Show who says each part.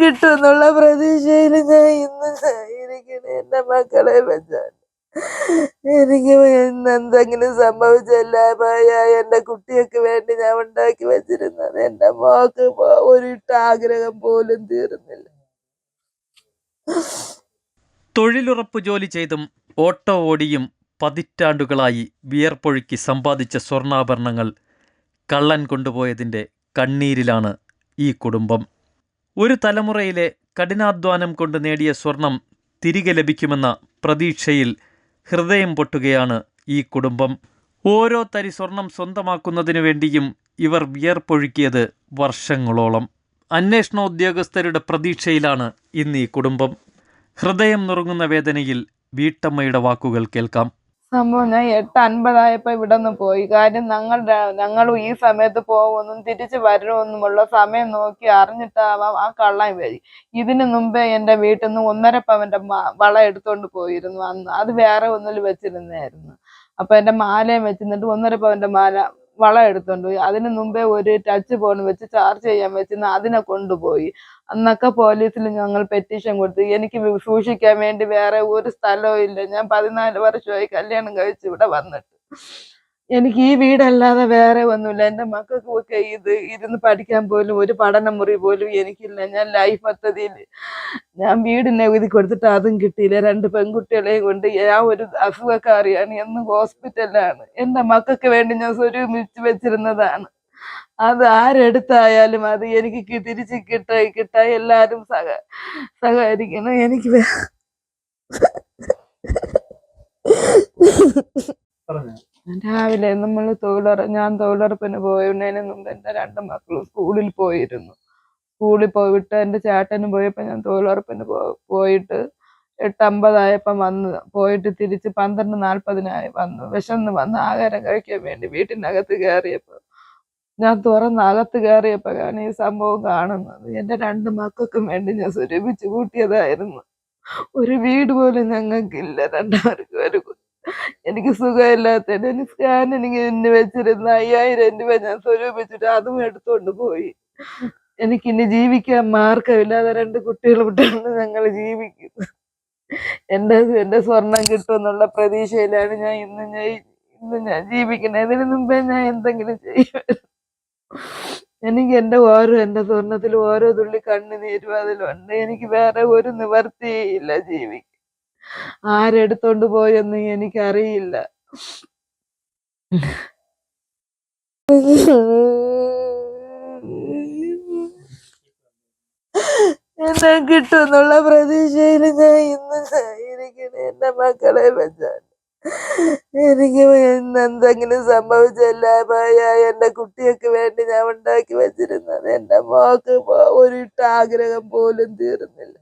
Speaker 1: കിട്ടുമെന്നുള്ള പ്രതീക്ഷയിൽ ഞാൻ ഇന്ന് ഇരിക്കണേ. എന്റെ മക്കളെ വെച്ചാൽ. എനിക്ക് എന്തെങ്കിലും സംഭവിച്ചല്ല? എന്റെ കുട്ടികൾക്ക് വേണ്ടി ഞാൻ ഉണ്ടാക്കി വെച്ചിരുന്നത്. എന്റെ മോക്ക് ഒരിട്ട ആഗ്രഹം പോലും തീർന്നില്ല.
Speaker 2: തൊഴിലുറപ്പ് ജോലി ചെയ്തും ഓട്ടോ ഓടിയും പതിറ്റാണ്ടുകളായി വിയർപ്പൊഴുക്കി സമ്പാദിച്ച സ്വർണാഭരണങ്ങൾ കള്ളൻ കൊണ്ടുപോയതിന്റെ കണ്ണീരിലാണ് ഈ കുടുംബം. ഒരു തലമുറയിലെ കഠിനാധ്വാനം കൊണ്ട് നേടിയ സ്വർണം തിരികെ ലഭിക്കുമെന്ന പ്രതീക്ഷയിൽ ഹൃദയം പൊട്ടുകയാണ് ഈ കുടുംബം. ഓരോ തരി സ്വർണം സ്വന്തമാക്കുന്നതിനു വേണ്ടിയും ഇവർ വിയർപ്പൊഴുക്കിയത് വർഷങ്ങളോളം. അന്വേഷണ ഉദ്യോഗസ്ഥരുടെ പ്രതീക്ഷയിലാണ് ഇന്ന് ഈ കുടുംബം. ഹൃദയം നുറുങ്ങുന്ന വേദനയിൽ വീട്ടമ്മയുടെ വാക്കുകൾ കേൾക്കാം.
Speaker 1: സംഭവം ഞാൻ എട്ട് അൻപതായപ്പോ ഇവിടെ നിന്ന് പോയി. കാര്യം ഞങ്ങൾ ഞങ്ങൾ ഈ സമയത്ത് പോകുമെന്നും തിരിച്ചു വരണമെന്നുമുള്ള സമയം നോക്കി അറിഞ്ഞിട്ടാവാം ആ കള്ളൻ വഴി ഇതിനു മുമ്പേ എന്റെ വീട്ടിൽ നിന്ന് ഒന്നര പവന്റെ വള എടുത്തോണ്ട് പോയിരുന്നു അന്ന്. അത് വേറെ ഒന്നിൽ വെച്ചിരുന്നായിരുന്നു. അപ്പൊ എന്റെ മാലയും വെച്ചിരുന്നിട്ട് ഒന്നര പവന്റെ മാല വള എടുത്തോണ്ട് പോയി. അതിന് മുമ്പേ ഒരു ടച്ച് ഫോൺ വെച്ച് ചാർജ് ചെയ്യാൻ വെച്ച് അതിനെ കൊണ്ടുപോയി. അന്നൊക്കെ പോലീസിൽ ഞങ്ങൾ പെറ്റീഷൻ കൊടുത്തു. എനിക്ക് സൂക്ഷിക്കാൻ വേണ്ടി വേറെ ഒരു സ്ഥലവും ഇല്ല. ഞാൻ പതിനാല് വർഷമായി കല്യാണം കഴിച്ച് ഇവിടെ വന്നിട്ട്. എനിക്ക് ഈ വീടല്ലാതെ വേറെ ഒന്നുമില്ല. എന്റെ മക്കൾക്കൊക്കെ ഇത് ഇരുന്ന് പഠിക്കാൻ പോലും ഒരു പഠന മുറി പോലും എനിക്കില്ല. ഞാൻ ലൈഫ് പദ്ധതിയിൽ ഞാൻ വീടിനെ എഴുതി കൊടുത്തിട്ട് അതും കിട്ടിയില്ല. രണ്ട് പെൺകുട്ടികളെയും കൊണ്ട് ഞാൻ ഒരു അസുഖക്കാരിയാണ്. എന്നും ഹോസ്പിറ്റലിലാണ് എന്റെ മക്കൾക്ക് വേണ്ടി ഞാൻ സ്വരൂപിച്ച് വെച്ചിരുന്നതാണ്. അത് ആരെടുത്തായാലും അത് എനിക്ക് തിരിച്ച് കിട്ട കിട്ടായി എല്ലാരും സഹ സഹകരിക്കണം. എനിക്ക് രാവിലെ നമ്മൾ തൊഴിലുറ ഞാൻ തൊഴിലുറപ്പിന് പോയതിന് മുമ്പ് എന്റെ രണ്ട് മക്കളും സ്കൂളിൽ പോയിരുന്നു. സ്കൂളിൽ പോയിട്ട് എന്റെ ചേട്ടനും പോയപ്പോൾ ഞാൻ തൊഴിലുറപ്പിന് പോയിട്ട് എട്ടമ്പതായപ്പം വന്ന് പോയിട്ട് തിരിച്ച് പന്ത്രണ്ട് നാൽപ്പതിനായി വന്നു. വിശന്ന് വന്ന് ആഹാരം കഴിക്കാൻ വേണ്ടി വീട്ടിനകത്ത് കയറിയപ്പോൾ ഞാൻ തുറന്ന് അകത്ത് കയറിയപ്പോഴാണ് ഈ സംഭവം കാണുന്നത്. എന്റെ രണ്ട് മക്കൾക്കും വേണ്ടി ഞാൻ സ്വരൂപിച്ച് കൂട്ടിയതായിരുന്നു. ഒരു വീട് പോലും ഞങ്ങൾക്കില്ല. രണ്ടാമർക്കും ഒരു എനിക്ക് സുഖമില്ലാത്ത എനിക്ക് എന്നെ വെച്ചിരുന്ന അയ്യായിരം രൂപ ഞാൻ സ്വരൂപിച്ചിട്ട് അതും എടുത്തോണ്ട് പോയി. എനിക്ക് ഇനി ജീവിക്കാൻ മാർഗമില്ലാതെ രണ്ട് കുട്ടികൾ വിട്ടാണ് ഞങ്ങൾ ജീവിക്കുന്നത്. എന്റെ എന്റെ സ്വർണം കിട്ടുമെന്നുള്ള പ്രതീക്ഷയിലാണ് ഞാൻ ഇന്ന് ഞാൻ ഇന്ന് ഞാൻ ജീവിക്കുന്നത്. ഇതിനു മുമ്പേ ഞാൻ എന്തെങ്കിലും ചെയ്യുമായിരുന്നു. എനിക്ക് എന്റെ ഓരോ എന്റെ സ്വർണത്തിൽ ഓരോ തുള്ളി കണ്ണുനീരും അതിലുണ്ട്. എനിക്ക് വേറെ ഒരു നിവർത്തിയില്ല ജീവിക്കാൻ. ആരെടുത്തോണ്ട് പോയെന്ന് എനിക്കറിയില്ല. എന്നെ കിട്ടുമെന്നുള്ള പ്രതീക്ഷയിൽ ഞാൻ ഇന്ന് ഇരിക്കണേ എന്റെ മക്കളെ വെച്ചാൽ എനിക്ക് എന്തെങ്കിലും സംഭവിച്ചല്ല എന്റെ എന്റെ കുട്ടികൾക്ക് വേണ്ടി ഞാൻ ഉണ്ടാക്കി വെച്ചിരുന്നത്. എന്റെ മോക്ക് ഒരു ആഗ്രഹം പോലും തീർന്നില്ല.